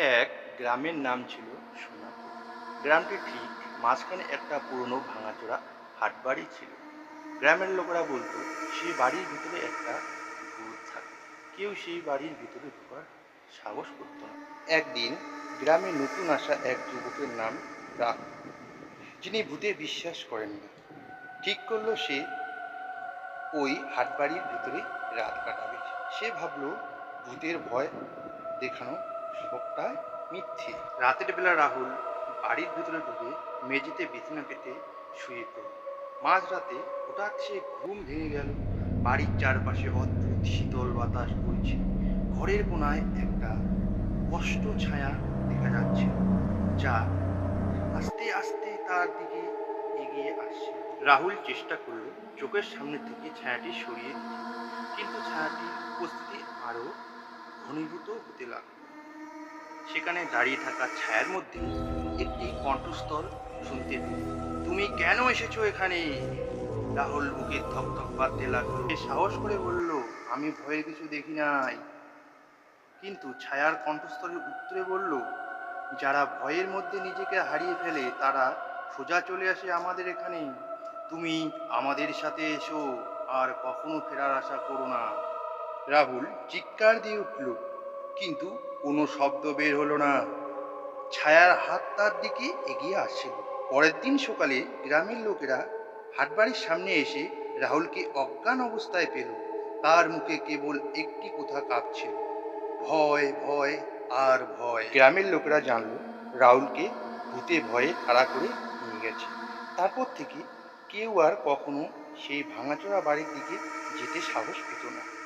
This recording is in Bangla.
এক গ্রামের নাম ছিল সোনাপুর। গ্রামটি ঠিক মাঝখানে একটা পুরনো ভাঙাচোরা হাটবাড়ি ছিল। গ্রামের লোকেরা বলতো, সেই বাড়ির ভিতরে একটা ভূত থাকে। কেউ সেই বাড়ির ভিতরে ঢোকার সাহস করতো না। একদিন গ্রামে নতুন আসা এক যুবকের নাম রাহুল যিনি ভূতে বিশ্বাস করেন না। ঠিক করল সে ওই হাটবাড়ির ভিতরে রাত কাটাবে। সে ভাবলো, ভূতের ভয় দেখানো সবটাই মিথ্যে। রাতের বেলা রাহুল বাড়ির ভিতরে ঢুকে মেঝেতে বিছানা পেতে শুয়ে পড়ল। মাঝরাতে হঠাৎ সে ঘুম ভেঙে গেল। বাড়ির চারপাশে অদ্ভুত শীতল বাতাস বইছে। ঘরের কোনায় একটা স্পষ্ট ছায়া দেখা যাচ্ছে, যা আস্তে আস্তে তার দিকে এগিয়ে আসছে। রাহুল চেষ্টা করল চোখের সামনে থেকে ছায়াটি সরিয়ে দিতে। কিন্তু ছায়াটির উপস্থিতি আরও ঘনীভূত হতে লাগল। সেখানে দাঁড়িয়ে থাকা ছায়ার মধ্যে একটি কণ্ঠস্থল শুনতে তুমি কেন এসেছ এখানে? রাহুল বুকে থকথক বাঁধতে লাগল। সে সাহস করে বলল, আমি ভয়ের কিছু দেখি নাই। কিন্তু ছায়ার কণ্ঠস্থলের উত্তরে বলল, যারা ভয়ের মধ্যে নিজেকে হারিয়ে ফেলে, তারা সোজা চলে আসে আমাদের এখানে। তুমি আমাদের সাথে এসো, আর কখনো ফেরার আশা করো না। রাহুল চিৎকার দিয়ে উঠল কিন্তু কোনো শব্দ বের হলো না। ছায়ার হাত তার দিকে এগিয়ে আসছিল। পরের দিন সকালে গ্রামের লোকেরা হাটবাড়ির সামনে এসে রাহুলকে অজ্ঞান অবস্থায় পেল। তার মুখে কেবল একটি কথা কাঁপছিল। ভয় ভয়, আর ভয়। গ্রামের লোকেরা জানলো রাহুলকে ভূতে ভয়ে তাড়া করে নিয়ে গেছে। তারপর থেকে কেউ আর কখনো সেই ভাঙাচোরা বাড়ির দিকে যেতে সাহস পেত না।